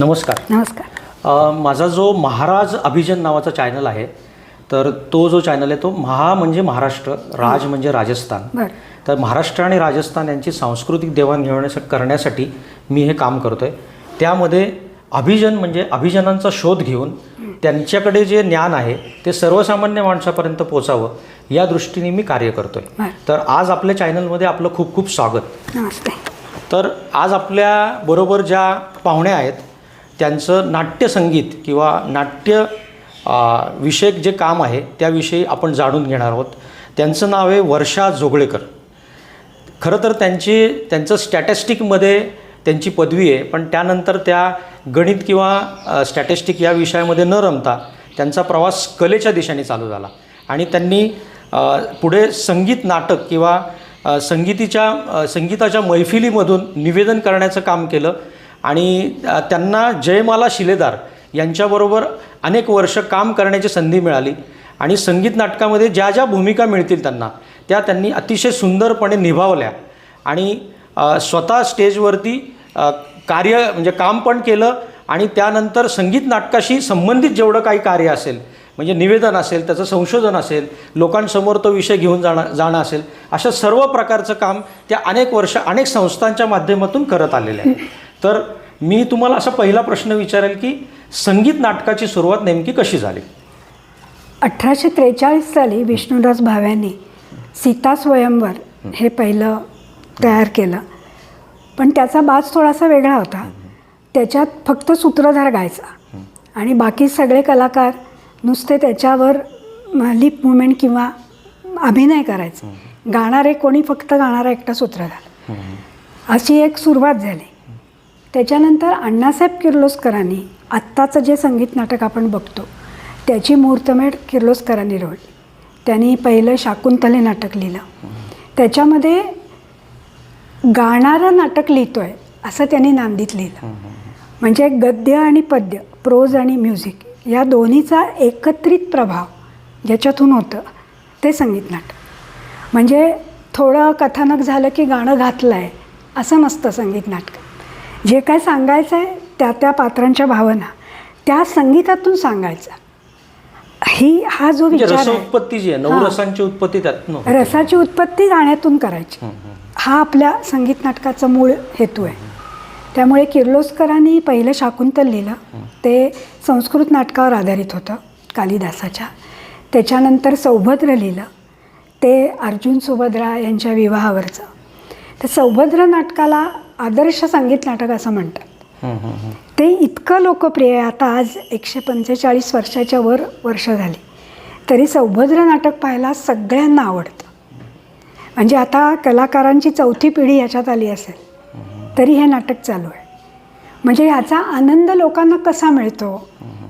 नमस्कार. नमस्कार. अ, माझा जो महाराज अभिजन नावाचा चॅनल आहे तर तो जो चॅनल आहे तो महा म्हणजे महाराष्ट्र राज म्हणजे राजस्थान. बरं. तर महाराष्ट्र आणि राजस्थान यांची सांस्कृतिक देवाणघेवाण करण्यासाठी मी हे काम करतो आहे त्यामध्ये अभिजन म्हणजे अभिजनांचा शोध घेऊन त्यांच्याकडे जे ज्ञान आहे ते सर्वसामान्य माणसापर्यंत पोचावं या दृष्टीने मी कार्य करतो आहे बरं. तर आज आपल्या चॅनलमध्ये आपलं खूप खूप स्वागत. नमस्ते. तर आज आपल्याबरोबर ज्या पाहुण्या आहेत त्यांचं नाट्यसंगीत किंवा नाट्य विषयक जे काम आहे त्याविषयी आपण जाणून घेणार आहोत. त्यांचं नाव आहे वर्षा जोगळेकर. खरं तर त्यांची त्यांचं स्टॅटिस्टिकमध्ये त्यांची पदवी आहे पण त्यानंतर त्या गणित किंवा स्टॅटिस्टिक या विषयामध्ये न रमता त्यांचा प्रवास कलेच्या दिशेने चालू झाला. आणि त्यांनी पुढे संगीत नाटक किंवा संगीतीच्या संगीताच्या मैफिलीमधून निवेदन करण्याचं काम केलं. आणि त्यांना जयमाला शिलेदार यांच्याबरोबर अनेक वर्ष काम करण्याची संधी मिळाली. आणि संगीत नाटकामध्ये ज्या ज्या भूमिका मिळतील त्यांना त्या त्यांनी अतिशय सुंदरपणे निभावल्या. आणि स्वतः स्टेजवरती कार्य म्हणजे काम पण केलं आणि त्यानंतर संगीत नाटकाशी संबंधित जेवढं काही कार्य असेल म्हणजे निवेदन असेल त्याचं संशोधन असेल लोकांसमोर तो विषय घेऊन जाणं जाणं असेल अशा सर्व प्रकारचं काम त्या अनेक वर्ष अनेक संस्थांच्या माध्यमातून करत आलेले आहे तर मी तुम्हाला असा पहिला प्रश्न विचारेल की संगीत नाटकाची सुरुवात नेमकी कशी झाली? अठराशे त्रेचाळीस साली विष्णुदास भाव्यांनी सीता स्वयंवर हे पहिलं तयार केलं. पण त्याचा बाज थोडासा वेगळा होता. त्याच्यात फक्त सूत्रधार गायचा. आणि बाकी सगळे कलाकार नुसते त्याच्यावर लिप मुवमेंट किंवा अभिनय करायचे. गाणारे कोणी फक्त गाणारा एकटा सूत्रधार. अशी एक सुरुवात झाली. त्याच्यानंतर अण्णासाहेब किर्लोस्करांनी आत्ताचं जे संगीत नाटक आपण बघतो त्याची मुहूर्तमेढ किर्लोस्करांनी रोवली त्यांनी पहिलं शाकुंतले नाटक लिहिलं. त्याच्यामध्ये गाणारं नाटक लिहितोय असं त्यांनी नांदीत लिहिलं. म्हणजे गद्य आणि पद्य प्रोज आणि म्युझिक या दोन्हीचा एकत्रित प्रभाव ज्याच्यातून होतं ते संगीत नाटक. म्हणजे थोडं कथानक झालं की गाणं घातलं आहे असं नसतं संगीत नाटक. जे काय सांगायचं आहे त्या त्या पात्रांच्या भावना त्या संगीतातून सांगायचं. ही हा जो म्हणजे विचार आहे. रसोत्पत्ती जी आहे उत्पत्ती. रसाची उत्पत्ती गाण्यातून करायची. हा आपल्या संगीत नाटकाचा मूळ हेतू आहे. त्यामुळे किर्लोस्करांनी पहिलं शाकुंतल लिहिलं. ते संस्कृत नाटकावर आधारित होतं कालिदासाच्या. त्याच्यानंतर सौभद्र लिहिलं. ते अर्जुन सुभद्रा यांच्या विवाहावरचं. तर सौभद्र नाटकाला आदर्श संगीत नाटक असं म्हणतात. ते इतकं लोकप्रिय आहे आता आज एकशे पंचेचाळीस वर्षाच्या वर वर्ष झाली तरी सौभद्र नाटक पाहायला सगळ्यांना आवडतं म्हणजे आता कलाकारांची चौथी पिढी याच्यात आली असेल तरी हे नाटक चालू आहे म्हणजे ह्याचा आनंद लोकांना कसा मिळतो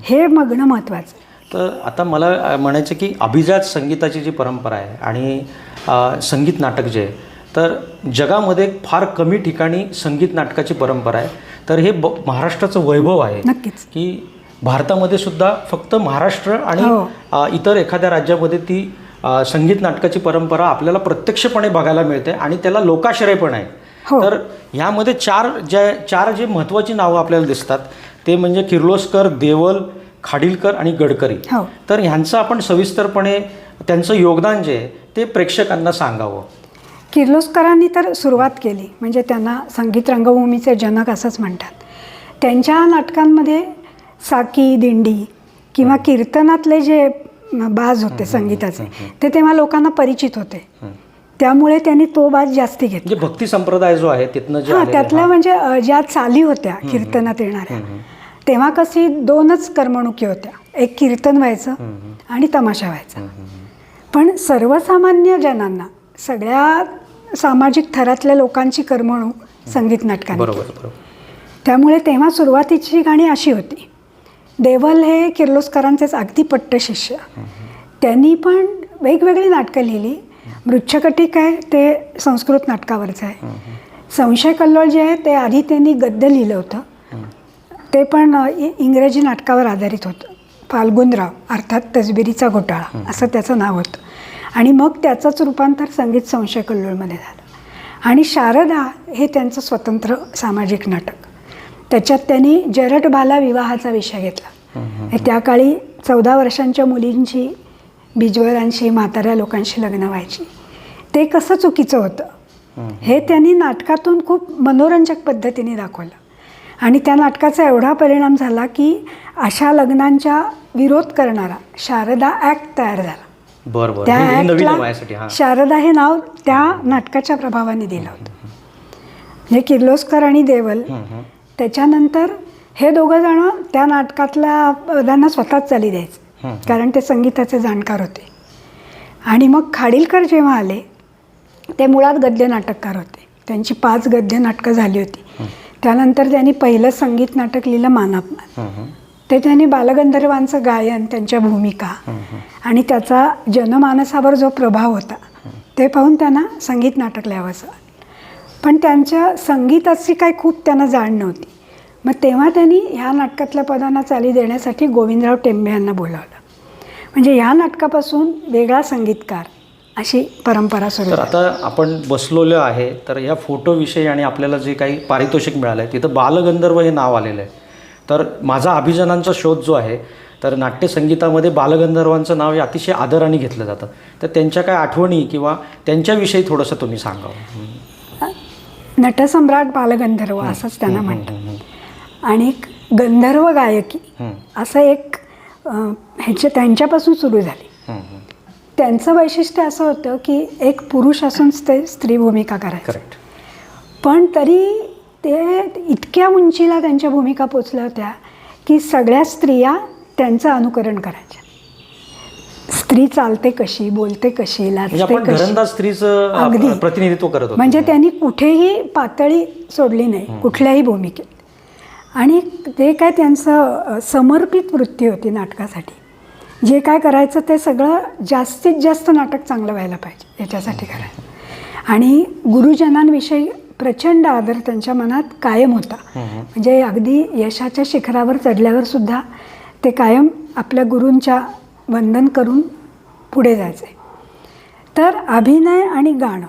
हे बघणं महत्त्वाचं आहे. तर आता मला म्हणायचं की अभिजात संगीताची जी परंपरा आहे आणि संगीत नाटक जे आहे तर जगामध्ये फार कमी ठिकाणी संगीत नाटकाची परंपरा आहे. तर हे ब महाराष्ट्राचं वैभव आहे नक्कीच. की भारतामध्ये सुद्धा फक्त महाराष्ट्र आणि हो. इतर एखाद्या राज्यामध्ये ती संगीत नाटकाची परंपरा आपल्याला प्रत्यक्षपणे बघायला मिळते आणि त्याला लोकाश्रय पण आहे. हो. तर ह्यामध्ये चार ज्या चार जे महत्त्वाची नावं आपल्याला दिसतात ते म्हणजे किर्लोस्कर देवल खाडीलकर आणि गडकरी. हो. तर ह्यांचं आपण सविस्तरपणे त्यांचं योगदान जे आहे ते प्रेक्षकांना सांगावं. किर्लोस्करांनी तर सुरुवात केली म्हणजे त्यांना संगीत रंगभूमीचे जनक असंच म्हणतात. त्यांच्या नाटकांमध्ये साकी दिंडी किंवा कीर्तनातले जे बाज होते संगीताचे ते तेव्हा लोकांना परिचित होते. त्यामुळे त्यांनी तो बाज जास्ती घेतला. म्हणजे भक्ती संप्रदाय जो आहे तिथनं हां त्यातल्या म्हणजे ज्या चाली होत्या कीर्तनात येणाऱ्या तेव्हा कशी दोनच करमणुकी होत्या. एक कीर्तन व्हायचं आणि तमाशा व्हायचा. पण सर्वसामान्य जनांना सगळ्या सामाजिक थरातल्या लोकांची करमणूक संगीत नाटकाने बरोबर बरोबर. त्यामुळे तेव्हा सुरुवातीची गाणी अशी होती. देवल हे किर्लोस्करांचेच अगदी पट्ट शिष्य. त्यांनी पण वेगवेगळी नाटकं लिहिली. मृच्छकटिक आहे ते संस्कृत नाटकावरचं आहे. संशय कल्लोळ जे आहे ते आधी त्यांनी गद्य लिहिलं होतं. ते पण इंग्रजी नाटकावर आधारित होतं. फाल्गुनराव अर्थात तसबिरीचा घोटाळा असं त्याचं नाव होतं. आणि मग त्याचंच रूपांतर संगीत संशय कल्लोळमध्ये झालं. आणि शारदा हे त्यांचं स्वतंत्र सामाजिक नाटक. त्याच्यात त्यांनी जरट बाला विवाहाचा विषय घेतला. त्या काळी चौदा वर्षांच्या मुलींची बिजवरांशी म्हाताऱ्या लोकांशी लग्न व्हायची. ते कसं चुकीचं होतं? हे त्यांनी नाटकातून खूप मनोरंजक पद्धतीने दाखवलं. आणि त्या नाटकाचा एवढा परिणाम झाला की अशा लग्नांच्या विरोध करणारा शारदा ॲक्ट तयार झाला. बरं बरं. त्या हे- हे नवीन आहे हां. शारदा हे नाव त्या नाटकाच्या प्रभावाने दिलं होतं. म्हणजे किर्लोस्कर आणि देवल त्याच्यानंतर हे दोघं जण त्या नाटकातल्या पदांना स्वतःच चाली द्यायचे. कारण ते संगीताचे जाणकार होते. आणि मग खाडीलकर जेव्हा आले ते मुळात गद्य नाटककार होते. त्यांची पाच गद्य नाटकं झाली होती. त्यानंतर त्यांनी पहिलं संगीत नाटक लिहिलं मानापमान. ते त्यांनी बालगंधर्वांचं गायन त्यांच्या भूमिका आणि त्याचा जनमानसावर जो प्रभाव होता ते पाहून त्यांना संगीत नाटक लिहावंसं. पण त्यांच्या संगीताची काही खूप त्यांना जाण नव्हती मग तेव्हा त्यांनी ह्या नाटकातल्या पदांना चाली देण्यासाठी गोविंदराव टेंबे यांना बोलावलं म्हणजे ह्या नाटकापासून वेगळा संगीतकार अशी परंपरा सुरू तर. आता आपण बसलेलो आहे तर या फोटोविषयी आणि आपल्याला जे काही पारितोषिक मिळालं आहे तिथं बालगंधर्व हे नाव आलेलं आहे तर माझा अभिजनांचा शोध जो आहे तर नाट्यसंगीतामध्ये बालगंधर्वांचं नाव हे अतिशय आदराने घेतलं जातं. तर त्यांच्या काय आठवणी किंवा त्यांच्याविषयी थोडंसं तुम्ही सांगावं? नटसम्राट बालगंधर्व असंच त्यांना म्हणतात. आणि गंधर्व गायकी असं एक अं, ह्याच्या त्यांच्यापासून सुरू झाली. त्यांचं वैशिष्ट्य असं होतं की एक पुरुष असून ते स्त्री भूमिका करायचं. पण तरी ते इतक्या उंचीला त्यांच्या भूमिका पोचल्या होत्या की सगळ्या स्त्रिया त्यांचं अनुकरण करायच्या. स्त्री चालते कशी बोलते कशी म्हणजे लाजते आपण कशी. स्त्रीचं प्रतिनिधित्व करत म्हणजे त्यांनी कुठेही पातळी सोडली नाही कुठल्याही भूमिकेत. आणि ते काय त्यांचं समर्पित वृत्ती होती नाटकासाठी जे काय करायचं ते सगळं जास्तीत जास्त नाटक चांगलं व्हायला पाहिजे याच्यासाठी करायचं. आणि गुरुजनांविषयी प्रचंड आदर त्यांच्या मनात कायम होता. म्हणजे अगदी यशाच्या शिखरावर चढल्यावर सुद्धा ते कायम आपल्या गुरूंच्या वंदन करून पुढे जायचे. तर अभिनय आणि गाणं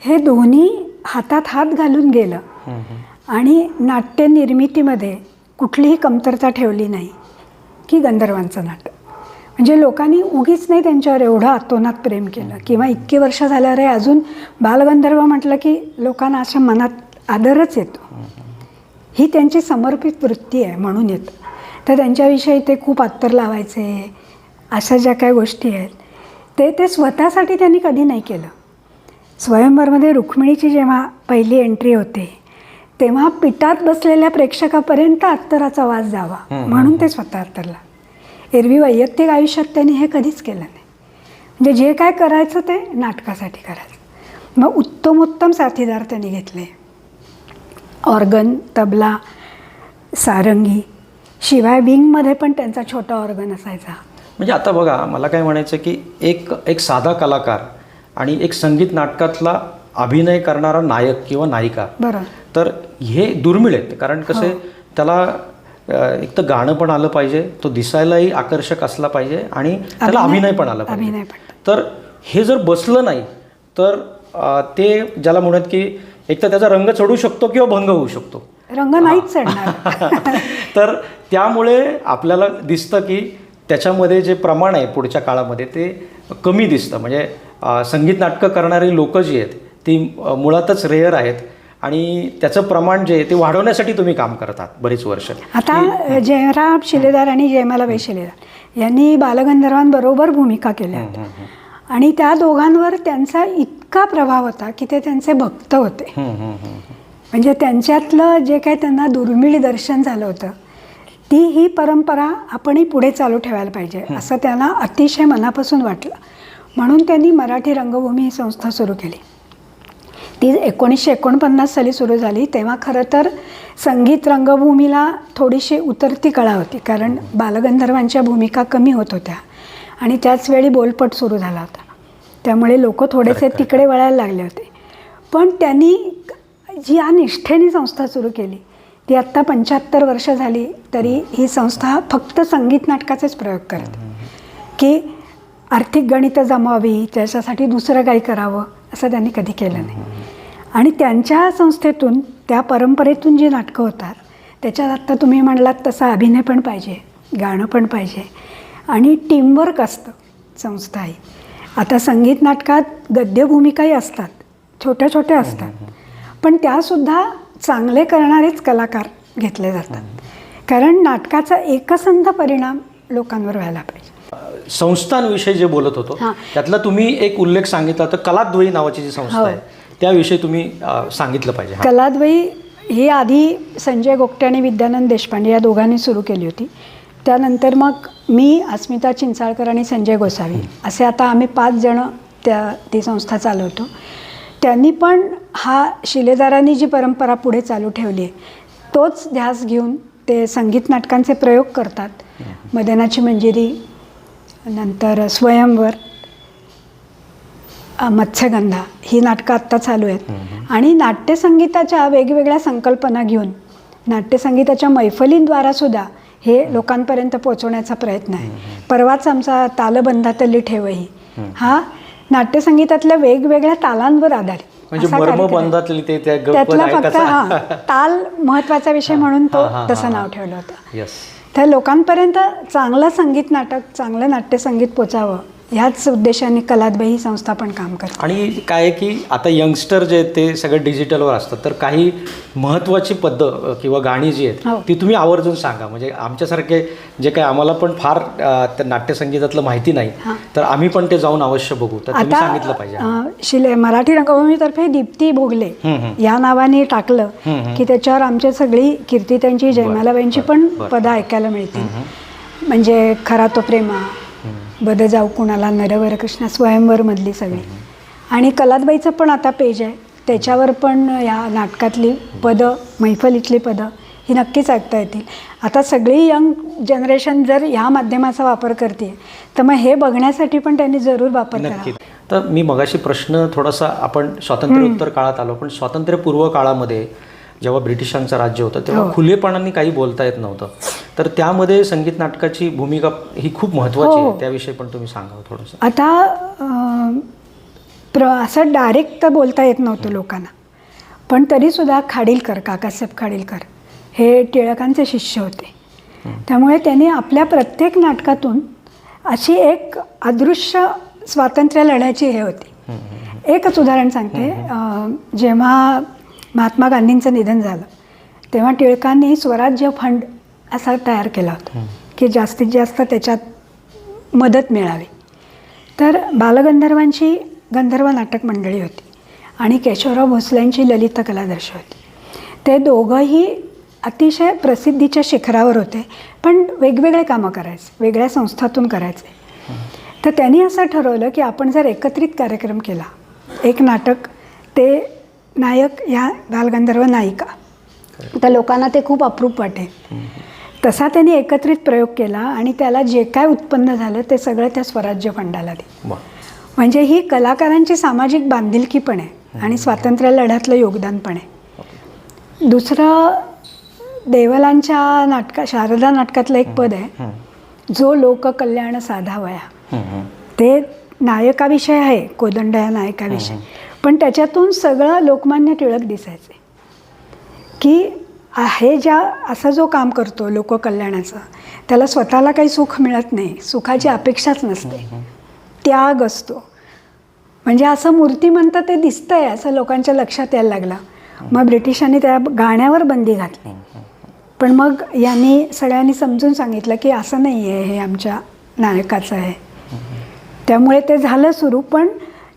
हे दोन्ही हातात हात घालून गेलं. आणि नाट्य निर्मितीमध्ये कुठलीही कमतरता ठेवली नाही की गंधर्वांचं नाटक. म्हणजे लोकांनी उगीच नाही त्यांच्यावर एवढं अतोनात प्रेम केलं. किंवा इतकी वर्ष झाल्यावर अजून बालगंधर्व म्हटलं की लोकांना अशा मनात आदरच येतो. ही त्यांची समर्पित वृत्ती आहे म्हणून येतं. तर त्यांच्याविषयी ते खूप अत्तर लावायचे अशा ज्या काही गोष्टी आहेत ते ते स्वतःसाठी त्यांनी कधी नाही केलं. स्वयंवरमध्ये रुक्मिणीची जेव्हा पहिली एंट्री होते तेव्हा पिठात बसलेल्या प्रेक्षकापर्यंत अत्तराचा वास जावा म्हणून ते स्वतः अत्तरला. एरवी वैयक्तिक आयुष्यात त्यांनी हे कधीच केलं नाही. म्हणजे जे काय करायचं ते नाटकासाठी करायचं. मग उत्तमोत्तम साथीदार त्यांनी घेतले. ऑर्गन तबला सारंगी शिवाय विंगमध्ये पण त्यांचा छोटा ऑर्गन असायचा. म्हणजे आता बघा मला काय म्हणायचं की एक एक साधा कलाकार आणि एक संगीत नाटकातला अभिनय करणारा नायक किंवा नायिका. बरोबर. तर हे दुर्मिळ आहेत. कारण कसं आहे, त्याला एक तर गाणं पण आलं पाहिजे तो दिसायलाही आकर्षक असला पाहिजे आणि त्याला अभिनय- पण आला पाहिजे. तर हे जर बसलं नाही तर ते ज्याला म्हणत की एक तर त्याचा रंग चढू शकतो किंवा भंग होऊ शकतो. रंग नाहीच चढणार. तर त्यामुळे आपल्याला दिसतं की त्याच्यामध्ये जे प्रमाण आहे पुढच्या काळामध्ये ते कमी दिसतं. म्हणजे संगीत नाटकं करणारी लोकं जी आहेत ती मुळातच रेअर आहेत. आणि त्याचं प्रमाण जे आहे ते वाढवण्यासाठी तुम्ही काम करतात बरीच वर्ष. आता जयराम शिलेदार आणि जयमालाबाई शिलेदार यांनी बालगंधर्वांबरोबर भूमिका केल्या होत्या. आणि त्या दोघांवर त्यांचा इतका प्रभाव होता की ते त्यांचे भक्त होते. म्हणजे त्यांच्यातलं जे काही त्यांना दुर्मिळ दर्शन झालं होतं ती ही परंपरा आपणही पुढे चालू ठेवायला पाहिजे असं त्यांना अतिशय मनापासून वाटलं. म्हणून त्यांनी मराठी रंगभूमी ही संस्था सुरू केली. ती एकोणीसशे एकोणपन्नास साली सुरू झाली. तेव्हा खरं तर संगीत रंगभूमीला थोडीशी उतरती कळा होती कारण बालगंधर्वांच्या भूमिका कमी होत होत्या आणि त्याचवेळी बोलपट सुरू झाला होता. त्यामुळे लोक थोडेसे तिकडे वळायला लागले होते. पण त्यांनी जी या निष्ठेने संस्था सुरू केली ती आत्ता पंच्याहत्तर वर्ष झाली तरी ही संस्था फक्त संगीत नाटकाचेच प्रयोग करते. की आर्थिक गणितं जमावी त्याच्यासाठी दुसरं काही करावं असं त्यांनी कधी केलं नाही. आणि त्यांच्या संस्थेतून त्या परंपरेतून जी नाटकं होतात त्याच्यात आत्ता तुम्ही म्हणलात तसा अभिनय पण पाहिजे गाणं पण पाहिजे. आणि टीमवर्क असतं संस्था ही. आता संगीत नाटकात गद्यभूमिकाही असतात छोट्या छोट्या असतात. पण त्यासुद्धा चांगले करणारेच कलाकार घेतले जातात. कारण नाटकाचा एकसंध परिणाम लोकांवर व्हायला पाहिजे. संस्थांविषयी जे बोलत होतो हां. त्यातला तुम्ही एक उल्लेख सांगितला तर कलाद्वयी नावाची जी संस्था हो. आहे त्याविषयी तुम्ही अ, सांगितलं पाहिजे हां. कलाद्वयी ही आधी संजय गोगटे आणि विद्यानंद देशपांडे या दोघांनी सुरू केली होती त्यानंतर मग मी अस्मिता चिंचाळकर आणि संजय गोसावी असे आता आम्ही पाच जण त्या ती संस्था चालवतो त्यांनी पण हा शिलेदारांनी जी परंपरा पुढे चालू ठेवली आहे तोच ध्यास घेऊन ते संगीत नाटकांचे प्रयोग करतात मदनाची मंजिरी नंतर स्वयंवर मत्स्यगंधा ही नाटकं आत्ता चालू आहेत. आणि नाट्यसंगीताच्या वेगवेगळ्या संकल्पना घेऊन नाट्यसंगीताच्या मैफलींद्वारा सुद्धा हे लोकांपर्यंत पोहोचवण्याचा प्रयत्न आहे. परवाच आमचा तालबंधातली ठेवही हा नाट्यसंगीतातल्या वेगवेगळ्या तालांवर आधारित. म्हणजे त्यातला फक्त हा ताल महत्त्वाचा विषय म्हणून तो तसं नाव. ठेवलं होतं. त्या लोकांपर्यंत चांगलं संगीत नाटक चांगलं नाट्यसंगीत पोचावं. ह्याच उद्देशाने कलाद्वयी ही संस्था पण काम करते आणि काय आहे की आता यंगस्टर जे आहेत ते सगळं डिजिटलवर असतात तर काही महत्त्वाची पद्धत किंवा गाणी जी आहेत हो. ती तुम्ही आवर्जून सांगा म्हणजे आमच्यासारखे जे काय आम्हाला पण फार अ, त्या नाट्यसंगीतातलं माहिती नाही. तर आम्ही पण ते जाऊन अवश्य बघू तर तुम्ही सांगितलं पाहिजे अं, शिले मराठी रंगभूमीतर्फे दीप्ती भोगले. या नावाने टाकलं. की त्याच्यावर आमची सगळी कीर्ती त्यांची जयमालाबाईंची पण पदं ऐकायला मिळतील म्हणजे खरा तो प्रेमा बद जाऊ कुणाला नरवर कृष्ण स्वयंवर मधली सगळी आणि कलादबाईचं पण आता पेज आहे. त्याच्यावर पण या नाटकातली पदं मैफलीतली पदं ही नक्कीच ऐकता येतील. आता सगळी यंग जनरेशन जर ह्या माध्यमाचा वापर करते तर मग हे बघण्यासाठी पण त्यांनी जरूर वापर नक्की करावा तर मी मगाशी प्रश्न थोडासा आपण स्वातंत्र्योत्तर काळात आलो पण स्वातंत्र्यपूर्व काळामध्ये जेव्हा ब्रिटिशांचं राज्य होतं तेव्हा हो. खुलेपणाने काही बोलता येत नव्हतं. तर त्यामध्ये संगीत नाटकाची भूमिका ही खूप महत्त्वाची हो. आहे त्याविषयी पण तुम्ही सांगावं थोडंसं. आता प्र असं डायरेक्ट तर बोलता येत नव्हतं लोकांना. पण तरीसुद्धा खाडीलकर काकासाहेब खाडीलकर हे टिळकांचे शिष्य होते. त्यामुळे त्यांनी आपल्या प्रत्येक नाटकातून अशी एक अदृश्य स्वातंत्र्य लढ्याची हे होती. एकच उदाहरण सांगते. जेव्हा महात्मा गांधींचं निधन झालं. तेव्हा टिळकांनी स्वराज्य फंड असा तयार केला होता की जास्तीत जास्त त्याच्यात मदत मिळावी. तर बालगंधर्वांची गंधर्व नाटक मंडळी होती आणि केशवराव भोसलेंची ललित कलादर्श होती ते दोघंही अतिशय प्रसिद्धीच्या शिखरावर होते पण वेगवेगळे कामं करायचे वेगळ्या संस्थातून करायचे. तर त्यांनी असं ठरवलं की आपण जर एकत्रित कार्यक्रम केला एक नाटक ते नायक ह्या बालगंधर्व नायिका. तर लोकांना ते खूप अप्रूप वाटेल. तसा त्यांनी एकत्रित प्रयोग केला आणि त्याला जे काय उत्पन्न झालं ते सगळं त्या स्वराज्य फंडाला दिलं. म्हणजे ही कलाकारांची सामाजिक बांधिलकी पण आहे आणि स्वातंत्र्य लढ्यातलं योगदान पण आहे. दुसरं देवलांच्या नाटका शारदा नाटकातलं एक पद आहे जो लोककल्याण साधावया. ते नायकाविषयी आहे कोदंड या नायकाविषयी पण त्याच्यातून सगळं लोकमान्य टिळक दिसायचे. की हे ज्या असं जो काम करतो लोककल्याणाचं त्याला स्वतःला काही सुख मिळत नाही सुखाची अपेक्षाच नसते. त्याग असतो. म्हणजे असं मूर्तिमंत ते दिसतंय असं लोकांच्या लक्षात यायला लागलं. मग ब्रिटिशांनी त्या गाण्यावर बंदी घातली. पण मग यांनी सगळ्यांनी समजून सांगितलं की असं नाही आहे हे आमच्या नायकाचं आहे. त्यामुळे ते झालं सुरू पण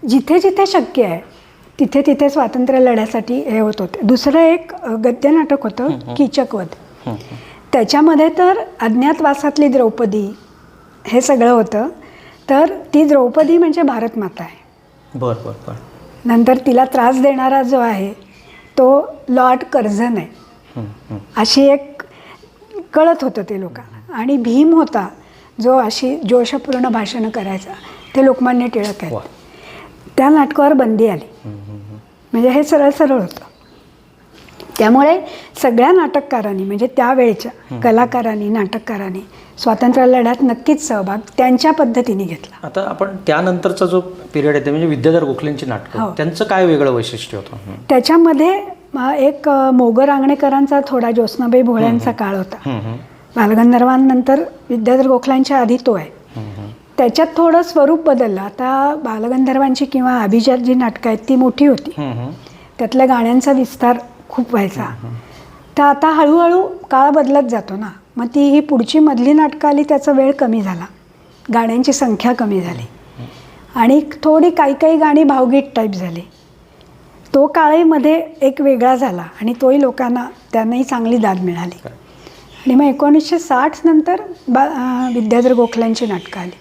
जिथे जिथे शक्य आहे तिथे तिथे स्वातंत्र्य लढ्यासाठी हे होत होते. दुसरं एक गद्य नाटक होतं कीचकवध. त्याच्यामध्ये तर अज्ञातवासातली द्रौपदी हे सगळं होतं. तर ती द्रौपदी म्हणजे भारतमाता आहे. बर बर बर. नंतर तिला त्रास देणारा जो आहे तो लॉर्ड कर्झन आहे. अशी एक कळत होतं ते लोकांना. आणि भीम होता जो अशी जोशपूर्ण भाषणं करायचा. ते लोकमान्य टिळक. आहेत. त्या नाटकावर बंदी आली. म्हणजे हे सरळ सरळ होतं. त्यामुळे सगळ्या नाटककारांनी म्हणजे त्यावेळच्या कलाकारांनी नाटककारांनी स्वातंत्र्य लढ्यात नक्कीच सहभाग त्यांच्या पद्धतीने घेतला. आता आपण त्यानंतरचा जो पिरियड आहे म्हणजे विद्याधर गोखलेंची नाटकं. हो. त्यांचं काय वेगळं वैशिष्ट्य होतं. त्याच्यामध्ये एक मोगर आंगणेकरांचा थोडा ज्योत्स्नाबाई भोळ्यांचा काळ होता. बालगंधर्वांनंतर विद्याधर गोखलांच्या आधी तो आहे. त्याच्यात थोडं स्वरूप बदललं. आता बालगंधर्वांची किंवा अभिजात जी नाटकं आहेत ती मोठी होती. त्यातल्या गाण्यांचा विस्तार खूप व्हायचा. तर आता हळूहळू काळ बदलत जातो ना. मग ती ही पुढची मधली नाटकं आली त्याचा वेळ कमी झाला. गाण्यांची संख्या कमी झाली. आणि थोडी काही काही गाणी भावगीत टाईप झाली. तो काळही मध्ये एक वेगळा झाला आणि तोही लोकांना त्यांनाही चांगली दाद मिळाली. आणि मग एकोणीसशे साठ नंतर बा विद्याधर गोखल्यांची नाटकं आली.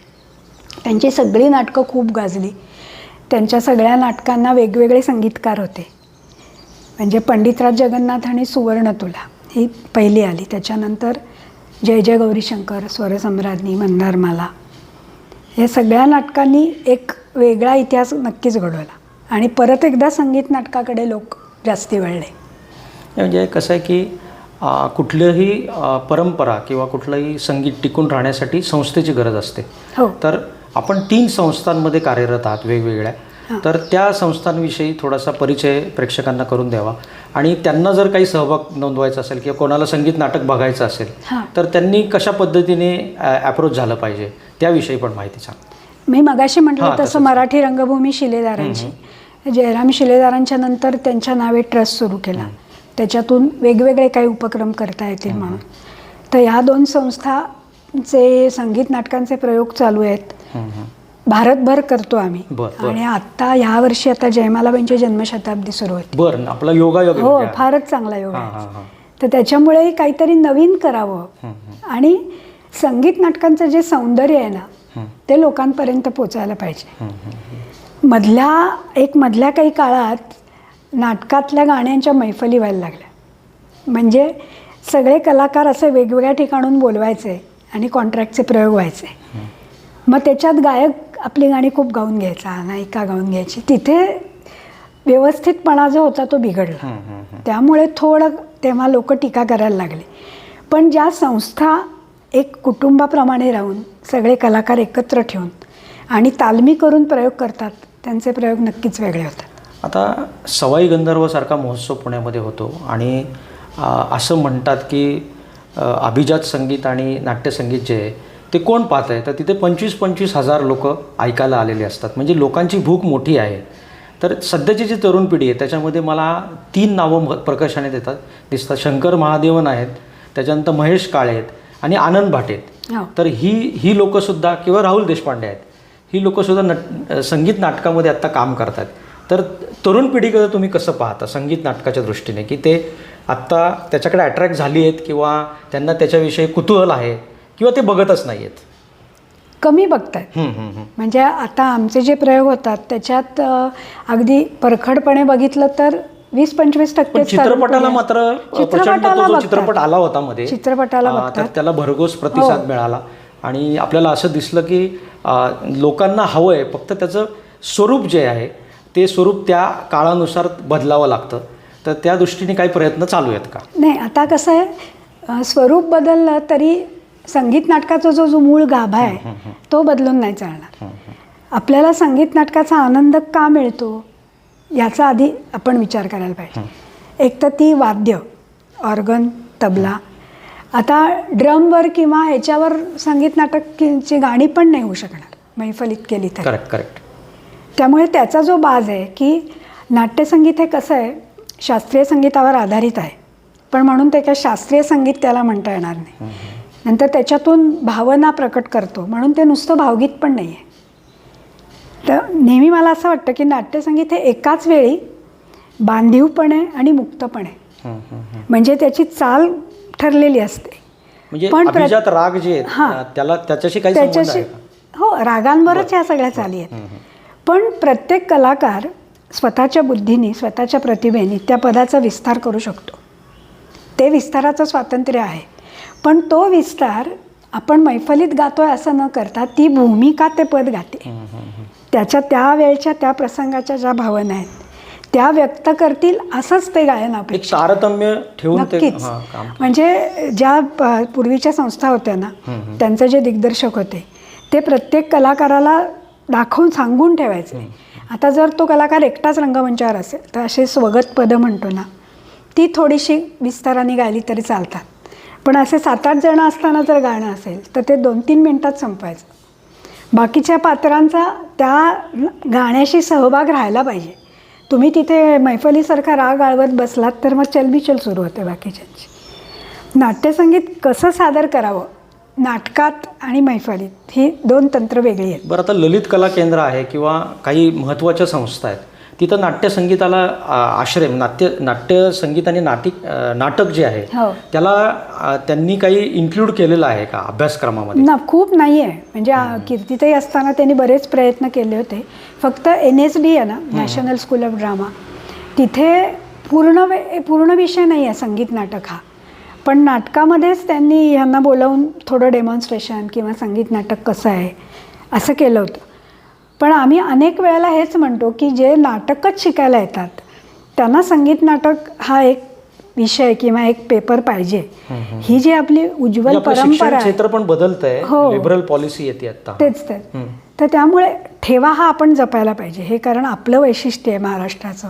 त्यांची सगळी नाटकं खूप गाजली. त्यांच्या सगळ्या नाटकांना वेगवेगळे संगीतकार होते. म्हणजे पंडितराज जगन्नाथ आणि सुवर्ण तुला ही पहिली आली. त्याच्यानंतर जय जय गौरीशंकर स्वरसम्राज्ञी मंदारमाला. या सगळ्या नाटकांनी एक वेगळा इतिहास नक्कीच घडवला. आणि परत एकदा संगीत नाटकाकडे लोक जास्ती वळले. म्हणजे कसं आहे की कुठलीही परंपरा किंवा कुठलंही संगीत टिकून राहण्यासाठी संस्थेची गरज असते. हो. तर आपण तीन संस्थांमध्ये कार्यरत आहात वेगवेगळ्या. तर त्या संस्थांविषयी थोडासा परिचय प्रेक्षकांना करून द्यावा. आणि त्यांना जर काही सहभाग नोंदवायचा असेल किंवा कोणाला संगीत नाटक बघायचं असेल तर त्यांनी कशा पद्धतीने ॲप्रोच झालं पाहिजे त्याविषयी पण माहिती सांग. मी मगाशी म्हटलं तसं. मराठी रंगभूमी शिलेदारांची. जयराम शिलेदारांच्या नंतर त्यांच्या नावे ट्रस्ट सुरू केला. त्याच्यातून वेगवेगळे काही उपक्रम करता येतील म्हणून. तर ह्या दोन संस्थांचे संगीत नाटकांचे प्रयोग चालू आहेत. भारतभर करतो आम्ही. आणि आत्ता ह्या वर्षी आता जयमालाबाईंची जन्मशताब्दी सुरू होती. बरं आपला योगा योग हो फारच चांगला योग आहे. तर त्याच्यामुळे काहीतरी नवीन करावं. आणि संगीत नाटकांचं जे सौंदर्य आहे ना ते लोकांपर्यंत पोचायला पाहिजे. मधल्या एक मधल्या काही काळात नाटकातल्या गाण्यांच्या मैफली व्हायला लागल्या. म्हणजे सगळे कलाकार असे वेगवेगळ्या ठिकाणून बोलवायचे. आणि कॉन्ट्रॅक्टचे प्रयोग व्हायचे. मग त्याच्यात गायक आपली गाणी खूप गाऊन घ्यायचा नायिका गाऊन घ्यायची. तिथे व्यवस्थितपणा जो होता तो बिघडला. त्यामुळे थोडं तेव्हा लोक टीका करायला लागले. पण ज्या संस्था एक कुटुंबाप्रमाणे राहून सगळे कलाकार एकत्र ठेवून आणि तालमी करून प्रयोग करतात त्यांचे प्रयोग नक्कीच वेगळे होतात. आता सवाई गंधर्वसारखा महोत्सव पुण्यामध्ये होतो आणि असं म्हणतात की अभिजात संगीत आणि नाट्यसंगीत जे आहे ते कोण पाहत आहे? तर तिथे पंचवीस पंचवीस हजार लोक ऐकायला आलेले असतात. म्हणजे लोकांची भूक मोठी आहे. तर सध्याची जी तरुण पिढी आहे त्याच्यामध्ये मला तीन नावं प्रकर्षाने देतात. दिसतात शंकर महादेवन आहेत त्याच्यानंतर महेश काळे आहेत आणि आनंद भाटे आहेत. हो. तर ही ही लोकंसुद्धा किंवा राहुल देशपांडे आहेत ही लोकंसुद्धा नट संगीत नाटकामध्ये आत्ता काम करतात तर तरुण पिढीकडे तुम्ही कसं पाहता संगीत नाटकाच्या दृष्टीने की ते आत्ता त्याच्याकडे अट्रॅक्ट झाली आहेत किंवा त्यांना त्याच्याविषयी कुतूहल आहे किंवा ते बघतच नाही आहेत कमी बघतात. म्हणजे आता आमचे जे प्रयोग होतात त्याच्यात अगदी परखडपणे बघितलं तर वीस पंचवीस टक्के चित्रपटाला मात्र चित्रपटाला. चित्रपट आला होता मध्ये चित्रपटाला. त्याला भरघोस प्रतिसाद हो. मिळाला आणि आपल्याला असं दिसलं की लोकांना हवं आहे फक्त त्याचं स्वरूप जे आहे ते स्वरूप त्या काळानुसार बदलावं लागतं तर त्या दृष्टीने काही प्रयत्न चालू आहेत का? नाही आता कसं आहे स्वरूप बदललं तरी संगीत नाटकाचा जो जो मूळ गाभा आहे तो बदलून नाही चालणार. आपल्याला संगीत नाटकाचा आनंद का मिळतो याचा आधी आपण विचार करायला पाहिजे. एक तर ती वाद्य ऑर्गन तबला. आता ड्रमवर किंवा ह्याच्यावर संगीत नाटकची गाणी पण नाही होऊ शकणार मैफलीत केली तर. करेक्ट करेक्ट त्यामुळे त्याचा जो बाज आहे की नाट्यसंगीत हे कसं आहे शास्त्रीय संगीतावर आधारित आहे. पण म्हणून ते काय शास्त्रीय संगीत त्याला म्हणता येणार नाही. नंतर त्याच्यातून भावना प्रकट करतो. म्हणून ते नुसतं भावगीत पण नाही आहे तर नेहमी मला असं वाटतं की नाट्यसंगीत हे एकाच वेळी बांधीवपणे आणि मुक्तपणे. म्हणजे त्याची चाल ठरलेली असते. म्हणजे पण राग जे हां. त्याला त्याच्याशी काही त्याच्याशी? हो रागांवरच ह्या सगळ्या चाली आहेत. पण प्रत्येक कलाकार स्वतःच्या बुद्धीने स्वतःच्या प्रतिभेने त्या पदाचा विस्तार करू शकतो. ते विस्ताराचं स्वातंत्र्य आहे. पण तो विस्तार आपण मैफलीत गातोय असं न करता ती भूमिका ते पद गाते. त्याच्या त्या वेळच्या त्या प्रसंगाच्या ज्या भावना आहेत त्या व्यक्त करतील असंच ते गायन एक अपेक्षित. तारतम्य ठेवून नक्कीच. म्हणजे ज्या पूर्वीच्या संस्था होत्या ना त्यांचे जे दिग्दर्शक होते ते प्रत्येक कलाकाराला दाखवून सांगून ठेवायचे आता जर तो कलाकार एकटाच रंगमंचावर असेल तर असे स्वगत पदं म्हणतो ना ती थोडीशी विस्ताराने गायली तरी चालतात. पण असे सात आठ जणं असताना जर गाणं असेल तर ते दोन तीन मिनटात संपायचं बाकीच्या पात्रांचा त्या गाण्याशी सहभाग राहायला पाहिजे. तुम्ही तिथे मैफलीसारखा राग आळवत बसलात तर मग चलबिचल सुरू होते बाकीच्यांची. नाट्यसंगीत कसं सादर करावं नाटकात आणि मैफलीत ही दोन तंत्र वेगळी आहेत. बरं आता ललित कला केंद्र आहे किंवा काही महत्त्वाच्या संस्था आहेत तिथं नाट्यसंगीताला आश्रय नाट्य नाट्यसंगीत आणि नाटिक नाटक जे आहे हो. त्याला त्यांनी काही इन्क्लूड केलेलं आहे का अभ्यासक्रमामध्ये? ना खूप नाही आहे म्हणजे आ, कीर्तिताई असताना त्यांनी बरेच प्रयत्न केले होते. फक्त एन एस डी आहे ना नॅशनल स्कूल ऑफ ड्रामा तिथे पूर्ण पूर्ण विषय नाही आहे संगीत नाटक हा. पण नाटकामध्येच त्यांनी ह्यांना बोलावून थोडं डेमॉन्स्ट्रेशन किंवा संगीत नाटक कसं आहे असं केलं होतं. पण आम्ही अनेक वेळेला हेच म्हणतो की जे नाटकच शिकायला येतात त्यांना संगीत नाटक हा एक विषय किंवा एक पेपर पाहिजे. ही जी आपली म्हणजे उज्ज्वल शिक्षण परंपरा आहे. क्षेत्र पण बदलत आहे हो. लिबरल पॉलिसी येते आता तेच तेच. तर त्यामुळे ठेवा हा आपण जपायला पाहिजे. हे कारण आपलं वैशिष्ट्य आहे महाराष्ट्राचं.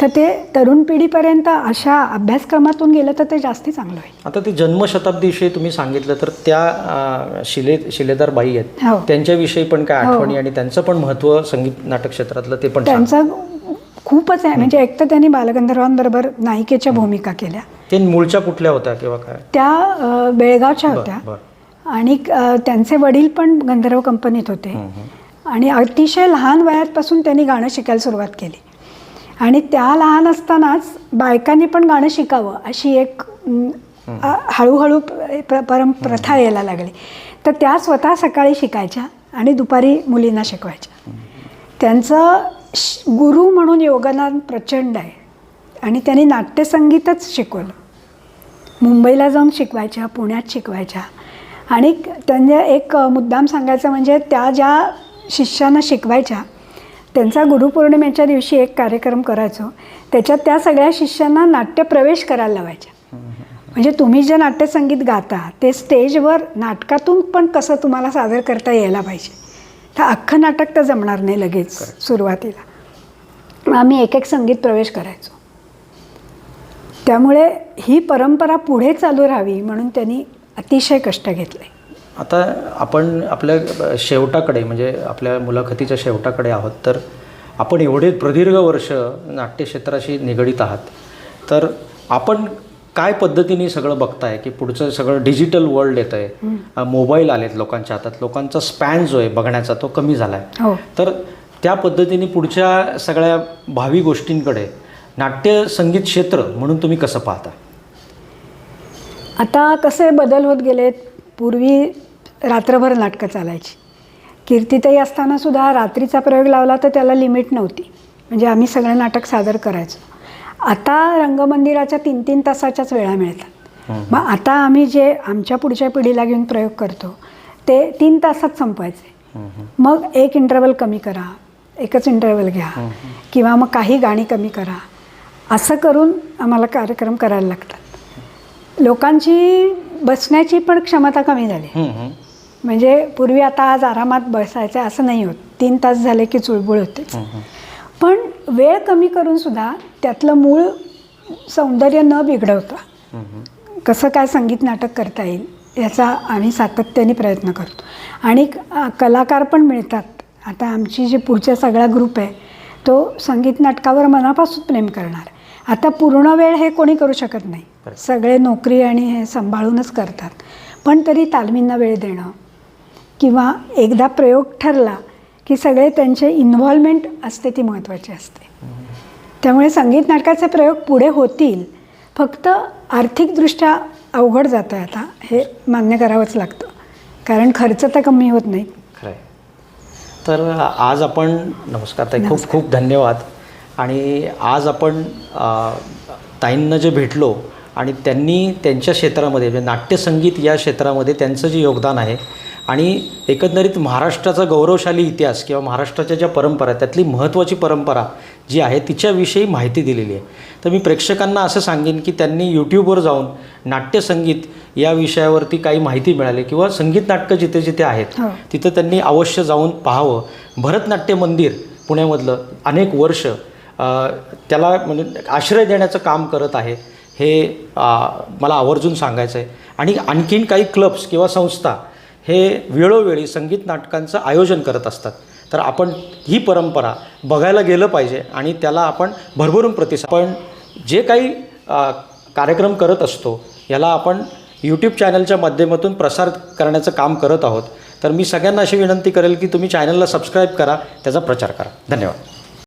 तर ते तरुण पिढीपर्यंत अशा अभ्यासक्रमातून गेलं तर ते जास्ती चांगलं होईल. आता ते जन्मशताब्दीविषयी तुम्ही सांगितलं तर त्या शिले शिलेदार बाई आहेत. हो. त्यांच्याविषयी पण काय हो. आठवणी आणि त्यांचं पण महत्त्व संगीत नाटक क्षेत्रातलं ते पण. त्यांचं खूपच आहे. म्हणजे एक तर त्यांनी बालगंधर्वांबरोबर नायिकेच्या भूमिका केल्या. ते मूळच्या कुठल्या होत्या किंवा काय? त्या बेळगावच्या होत्या. आणि त्यांचे वडील पण गंधर्व कंपनीत होते. आणि अतिशय लहान वयापासून त्यांनी गाणं शिकायला सुरुवात केली. आणि त्या लहान असतानाच बायकांनी पण गाणं शिकावं अशी एक हळूहळू प्र परम प्रथा यायला लागली. तर त्या स्वतः सकाळी शिकायच्या आणि दुपारी मुलींना शिकवायच्या. त्यांचं श- गुरु म्हणून योगदान प्रचंड आहे. आणि त्यांनी नाट्यसंगीतच शिकवलं. मुंबईला जाऊन शिकवायच्या पुण्यात शिकवायच्या. आणि त्यांना एक मुद्दाम सांगायचं म्हणजे त्या ज्या शिष्यांना शिकवायच्या त्यांचा गुरुपौर्णिमेच्या दिवशी एक कार्यक्रम करायचो. त्याच्यात त्या सगळ्या शिष्यांना नाट्यप्रवेश करायला लावायच्या. म्हणजे तुम्ही जे नाट्यसंगीत गाता ते स्टेजवर नाटकातून पण कसं तुम्हाला सादर करता यायला पाहिजे. तर अख्खं नाटक तर जमणार नाही लगेच सुरुवातीला. आम्ही एक एक संगीत प्रवेश करायचो. त्यामुळे ही परंपरा पुढे चालू राहावी म्हणून त्यांनी अतिशय कष्ट घेतले. आता आपण आपल्या शेवटाकडे म्हणजे आपल्या मुलाखतीच्या शेवटाकडे आहोत तर आपण एवढे प्रदीर्घ वर्ष नाट्यक्षेत्राशी निगडीत आहात. तर आपण काय पद्धतीने सगळं बघताय की पुढचं सगळं डिजिटल वर्ल्ड येत आहे मोबाईल आलेत लोकांच्या हातात. लोकांचा स्पॅन जो आहे बघण्याचा तो कमी झाला आहे हो. तर त्या पद्धतीने पुढच्या सगळ्या भावी गोष्टींकडे नाट्य संगीत क्षेत्र म्हणून तुम्ही कसं पाहता? आता कसे बदल होत गेलेत? पूर्वी रात्रभर नाटकं चालायची. कीर्तिताई असताना सुद्धा रात्रीचा प्रयोग लावला तर त्याला लिमिट नव्हती. म्हणजे आम्ही सगळं नाटक सादर करायचो. आता रंगमंदिराच्या तीन तीन तासाच्याच वेळा मिळतात. मग आता आम्ही जे आमच्या पुढच्या पिढीला घेऊन प्रयोग करतो ते तीन तासात संपवायचे. मग एक इंटरवल कमी करा एकच इंटरवल घ्या. किंवा मग काही गाणी कमी करा. असं करून आम्हाला कार्यक्रम करायला लागतात. लोकांची बसण्याची पण क्षमता कमी झाली. म्हणजे पूर्वी आता आज आरामात बसायचं असं नाही होत. तीन तास झाले की चुळबुळ होतेच. पण वेळ कमी करून सुद्धा त्यातलं मूळ सौंदर्य न बिघडवता कसं काय संगीत नाटक करता येईल याचा आम्ही सातत्याने प्रयत्न करतो. आणि कलाकार पण मिळतात. आता आमची जी पुढचा सगळा ग्रुप आहे तो संगीत नाटकावर मनापासून प्रेम करणार. आता पूर्ण वेळ हे कोणी करू शकत नाही. सगळे नोकरी आणि हे सांभाळूनच करतात. पण तरी तालमींना वेळ देणं किंवा एकदा प्रयोग ठरला की सगळे त्यांचे इन्व्हॉल्वमेंट असते ती महत्त्वाची असते. त्यामुळे संगीत नाटकाचे प्रयोग पुढे होतील. फक्त आर्थिकदृष्ट्या अवघड जातं आहे आता हे मान्य करावंच लागतं. कारण खर्च तर कमी होत नाही. खरं. तर आज आपण नमस्कार ताई खूप खूप धन्यवाद. आणि आज आपण ताईंना जे भेटलो आणि त्यांनी त्यांच्या क्षेत्रामध्ये म्हणजे नाट्यसंगीत या क्षेत्रामध्ये त्यांचं जे योगदान आहे आणि एकंदरीत महाराष्ट्राचा गौरवशाली इतिहास किंवा महाराष्ट्राच्या ज्या परंपरा आहेत, त्यातली महत्त्वाची परंपरा जी आहे तिच्याविषयी माहिती दिलेली आहे. तर मी प्रेक्षकांना असं सांगेन की त्यांनी यूट्यूबवर जाऊन नाट्यसंगीत या विषयावरती काही माहिती मिळाली किंवा संगीत नाटकं जिथे जिथे आहेत हो. तिथं त्यांनी अवश्य जाऊन पाहावं. भरतनाट्य मंदिर पुण्यामधलं अनेक वर्ष त्याला म्हणजे आश्रय देण्याचं काम करत आहे हे मला आवर्जून सांगायचं आहे आणि आणखीन काही क्लब्स किंवा संस्था हे वेळोवेळी संगीत नाटकांचं आयोजन करत असतात. तर आपण ही परंपरा बघायला गेलं पाहिजे आणि त्याला आपण भरभरून प्रतिसाद पण जे काही कार्यक्रम करत असतो याला आपण यूट्यूब चॅनलच्या माध्यमातून प्रसार करण्याचं काम करत आहोत. तर मी सगळ्यांना अशी विनंती करेल की तुम्ही चॅनलला सबस्क्राईब करा त्याचा प्रचार करा. धन्यवाद.